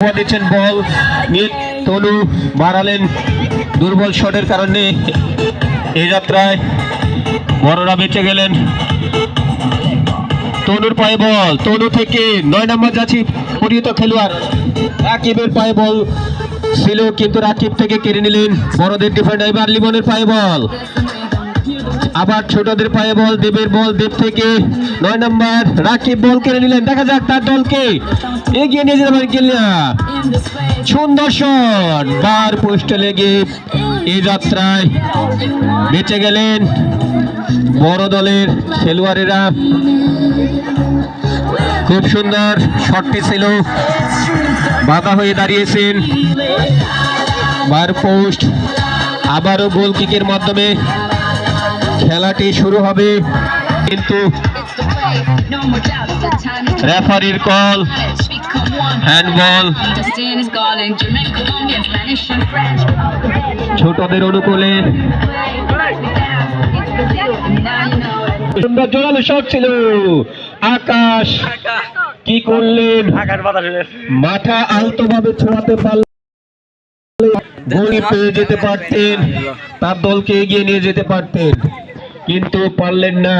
দিচ্ছেন বল। তনু মারালেন দুর্বল শটের কারণে। এই যাত্রায় বড়রা বেঁচে গেলেন। তনুর পায়ে বল। তনু থেকে নয় নম্বর যাচ্ছি পরিহিত খেলোয়াড়। রাকিবের পায়ে বল। ছিল কিন্তু রাকিব থেকে কেড়ে নিলেন বড়দের ডিফেন্ডার এবার লিমনের পায়ে বল। আবার ছোটদের পায়ে বল, দেবের বল, দেব থেকে নয় নম্বর রাকিব বল কেড়ে নিলেন। দেখা যাক তার দলকে এগিয়ে নিয়ে যেতে কিনা। সুন্দর শট বার পোস্টে লেগে এই যাত্রায় বেঁচে গেলেন বড় দলের খেলোয়াড়েরা। খুব সুন্দর শটটি ছিল, বাধা হয়ে দাঁড়িয়েছেন। বার পোস্ট, আবারও গোল কিকের মাধ্যমে খেলাটি শুরু হবে। কিন্তু রেফারির কল হ্যান্ডবল ছোটদের অনুকূলে। সুন্দর জোরালো শট ছিল। আকাশ কি করলেন? মাথা আলতো ভাবে ছোড়াতে পারলেন গোলে পেয়ে যেতে পারতেন। তার দলকে এগিয়ে নিয়ে যেতে পারতেন। কিন্তু পারলেন না।